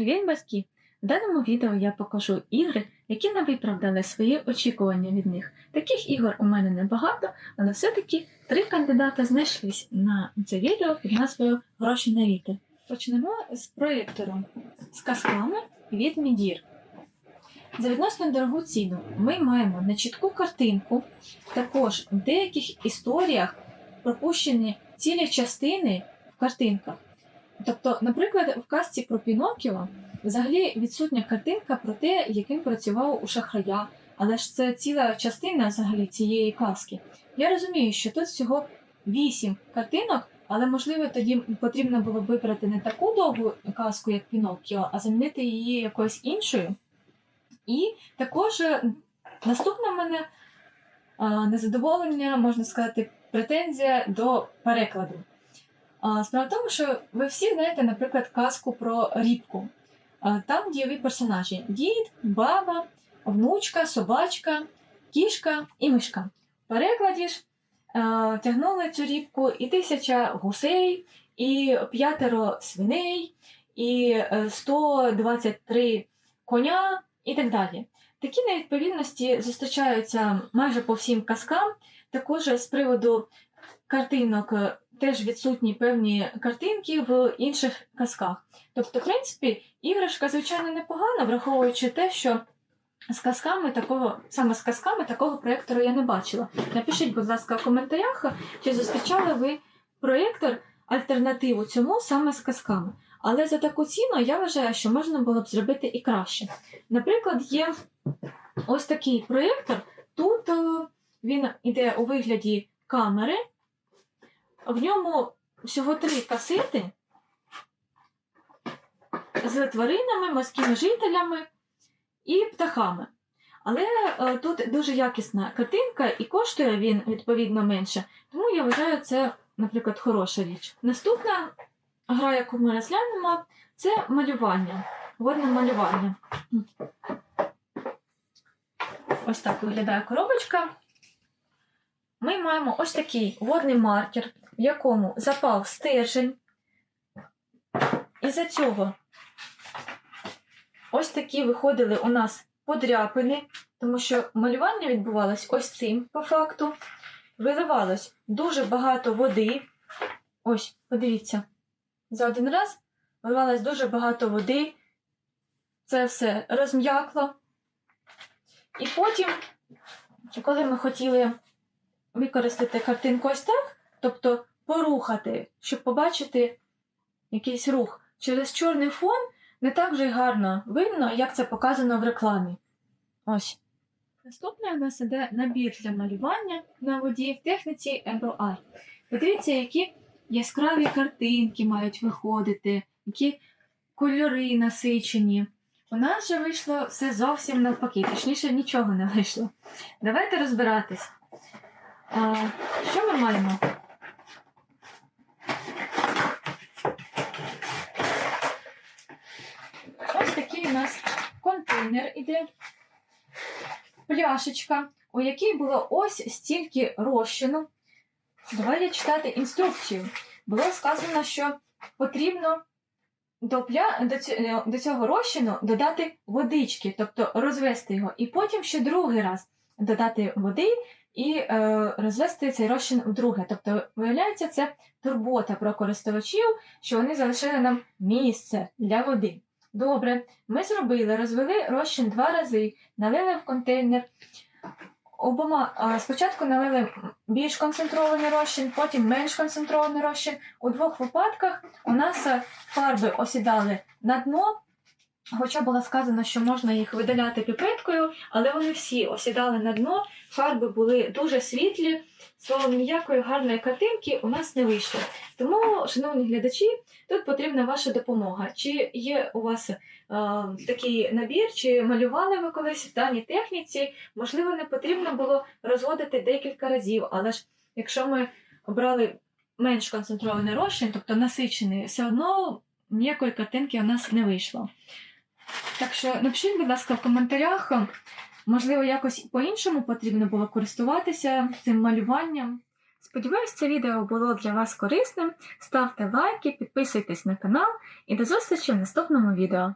Привіт, батьки! В даному відео я покажу ігри, які не виправдали свої очікування від них. Таких ігор у мене небагато, але все-таки три кандидати знайшлись на це відео під назвою Гроші на вітер. Почнемо з проєктору з казками від Мідір. За відносно дорогу ціну ми маємо нечітку картинку. Також в деяких історіях пропущені цілі частини в картинках. Тобто, наприклад, в казці про Пінокіо взагалі відсутня картинка про те, яким працював у шахрая, але ж це ціла частина взагалі цієї казки. Я розумію, що тут всього вісім картинок, але можливо тоді потрібно було вибрати не таку довгу казку, як Пінокіо, а замінити її якоюсь іншою. І також е, наступне в мене а, незадоволення, можна сказати, претензія до перекладу. Справа в тому, що ви всі знаєте, наприклад, казку про рібку. Там дієві персонажі: дід, баба, внучка, собачка, кішка і мишка. В перекладі ж тягнули цю рібку і тисяча гусей, і п'ятеро свиней, і е, 123 коня і так далі. Такі невідповідності зустрічаються майже по всім казкам. Також з приводу картинок е, теж відсутні певні картинки в інших казках. Тобто, в принципі, іграшка, звичайно, непогана, враховуючи те, що з казками такого, саме з казками такого проєктору я не бачила. Напишіть, будь ласка, в коментарях, чи зустрічали ви проєктор альтернативу цьому саме з казками. Але за таку ціну я вважаю, що можна було б зробити і краще. Наприклад, є ось такий проєктор. Тут е, він іде у вигляді камери, в ньому всього три касети з тваринами, морськими жителями і птахами. Але е, тут дуже якісна картинка і коштує він відповідно менше. Тому я вважаю це, наприклад, хороша річ. Наступна гра, яку ми розглянемо, це малювання. Водне малювання. Ось так виглядає коробочка. Ми маємо ось такий водний маркер, в якому запав стержень. Із-за цього ось такі виходили у нас подряпини, тому що малювання відбувалось ось цим по факту. Виливалось дуже багато води. Ось, подивіться, за один раз виливалось дуже багато води. Це все розм'якло. І потім, коли ми хотіли використати картинку ось так, тобто порухати, щоб побачити якийсь рух через чорний фон, не так вже гарно видно, як це показано в рекламі. Ось. Наступне у нас іде набір для малювання на воді в техніці MBR. Подивіться, які яскраві картинки мають виходити, які кольори насичені. У нас же вийшло все зовсім навпаки, точніше нічого не вийшло. Давайте розбиратись. А, що ми маємо? Ось такий у нас контейнер іде, пляшечка, у якій було ось стільки розчину. Давайте читати інструкцію. Було сказано, що потрібно до, пля... до цього розчину додати водички, тобто розвести його, і потім ще другий раз додати води і е, розвести цей розчин вдруге. Тобто, виявляється, це турбота про користувачів, що вони залишили нам місце для води. Добре, ми зробили, розвели розчин два рази, налили в контейнер. Обома спочатку налили більш концентрований розчин, потім менш концентрований розчин. У двох випадках у нас е, фарби осідали на дно, хоча було сказано, що можна їх видаляти піпеткою, але вони всі осідали на дно, фарби були дуже світлі, словом, ніякої гарної картинки у нас не вийшло. Тому, шановні глядачі, тут потрібна ваша допомога. Чи є у вас е, такий набір, чи малювали ви колись в даній техніці? Можливо, не потрібно було розводити декілька разів, але ж якщо ми обрали менш концентрований розчин, тобто насичений, все одно ніякої картинки у нас не вийшло. Так що напишіть, будь ласка, в коментарях, можливо, якось по-іншому потрібно було користуватися цим малюванням. Сподіваюсь, це відео було для вас корисним. Ставте лайки, підписуйтесь на канал і до зустрічі в наступному відео.